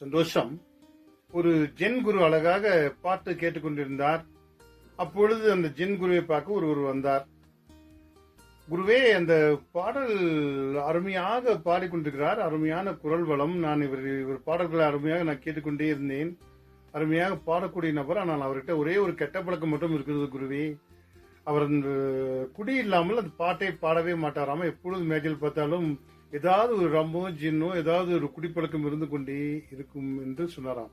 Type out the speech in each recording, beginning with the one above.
சந்தோஷம். ஒரு ஜென் குரு அழகாக பாட்டு கேட்டுக்கொண்டிருந்தார். அப்பொழுது அந்த ஜென் குருவை பார்க்க ஒருவர் வந்தார். குருவே அந்த பாடல் அருமையாக பாடிக்கொண்டிருக்கிறார். அருமையான குரல் வளம். நான் இவர் இவர் பாடல்களை அருமையாக நான் கேட்டுக்கொண்டே இருந்தேன். அருமையாக பாடக்கூடிய நபர் ஆனால் அவர்கிட்ட ஒரே ஒரு கெட்ட பழக்கம் மட்டும் இருக்கிறது குருவே. அவர் அந்த குடி இல்லாமல் அந்த பாட்டை பாடவே மாட்டாராம எப்பொழுது மேஜில் பார்த்தாலும் ஏதாவது ஒரு ரம்போ ஜின்னோ ஏதாவது ஒரு குடிப்பழக்கம் இருந்து கொண்டே இருக்கும் என்று சொன்னாராம்.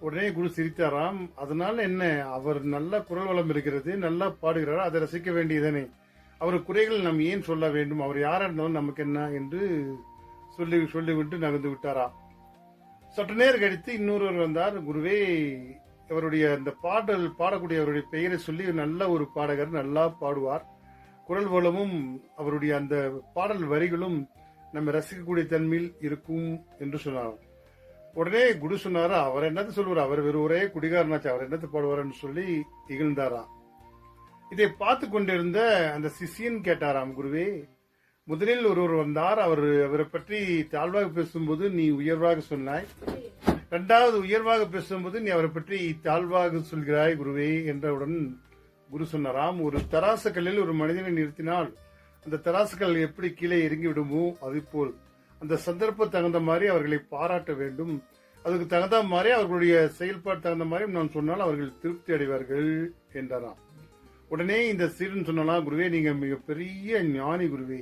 உடனே குரு சிரித்தாராம் அதனால என்ன? அவர் நல்ல குரல் வளம் இருக்கிறது நல்லா பாடுகிறார்? அதை ரசிக்க வேண்டியதானே அவர் குறைகள் நாம் ஏன் சொல்ல வேண்டும்? அவர் யாரா இருந்தாலும் நமக்கு என்ன? என்று சொல்லி சொல்லிவிட்டு நகர்ந்து விட்டாராம் சற்று நேரம் கழித்து இன்னொருவர் வந்தார். குருவே அவருடைய அந்த பாடல் பாடக்கூடிய அவருடைய பெயரை சொல்லி நல்ல ஒரு பாடகர் நல்லா பாடுவார். குரல் வளமும் அவருடைய அந்த பாடல் வரிகளும் நம்ம ரசிக்கக்கூடிய தன்மையில் இருக்கும் என்று சொன்னார். உடனே குரு சொன்னாரா அவர் என்னது சொல்லுவார்? அவர் வெறும் ஒரே குடிகாரனாச்சு அவர் என்னது பாடுவார்னு சொல்லி இகழ்ந்தாராம் இதை பார்த்து கொண்டிருந்த அந்த சிஷியன் கேட்டாராம் குருவே முதலில் ஒருவர் வந்தார். அவர் அவரை பற்றி தாழ்வாக பேசும்போது நீ உயர்வாக சொன்னாய். இரண்டாவது உயர்வாக பேசும்போது நீ அவரை பற்றி தாழ்வாக சொல்கிறாய் குருவே என்றவுடன் குரு சொன்னாராம் ஒரு தராசு கல்லில் ஒரு மனிதனை நிறுத்தினால் அந்த தராசுகள் எப்படி கீழே இறங்கி விடுமோ அது போல் அந்த சந்தர்ப்பம் தகுந்த மாதிரி அவர்களை பாராட்ட வேண்டும். அதுக்கு தகுந்த மாதிரி அவர்களுடைய செயல்பாடு தகுந்த மாதிரி நான் சொன்னால் அவர்கள் திருப்தி அடைவார்கள் என்றாராம். உடனே இந்த சீடன் சொன்னா குருவே நீங்க மிகப்பெரிய ஞானி குருவே.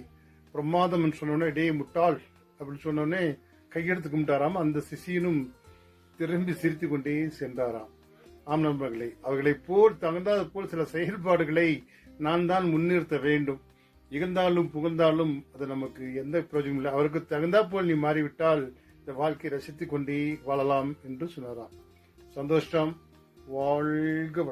பிரமாதம் சொன்னோடனே டே முட்டாள் அப்படின்னு சொன்னோடனே கையெடுத்து கும்பிட்டாராம். அந்த சிசியனும் திரும்பி சிரித்து கொண்டே சென்றாராம். ஆம் நண்பர்களே அவர்களை போல் தகுந்தாது போல் சில செயல்பாடுகளை நான் தான் முன்னிறுத்த வேண்டும். இகழ்ந்தாலும் புகழ்ந்தாலும் அது நமக்கு எந்த பிரயோஜனம் இல்லை. அவருக்கு தகுந்தா போல் நீ மாறிவிட்டால் இந்த வாழ்க்கையை ரசித்து கொண்டே வாழலாம் என்று சொன்னாராம். சந்தோஷம். வாழ்க வளம்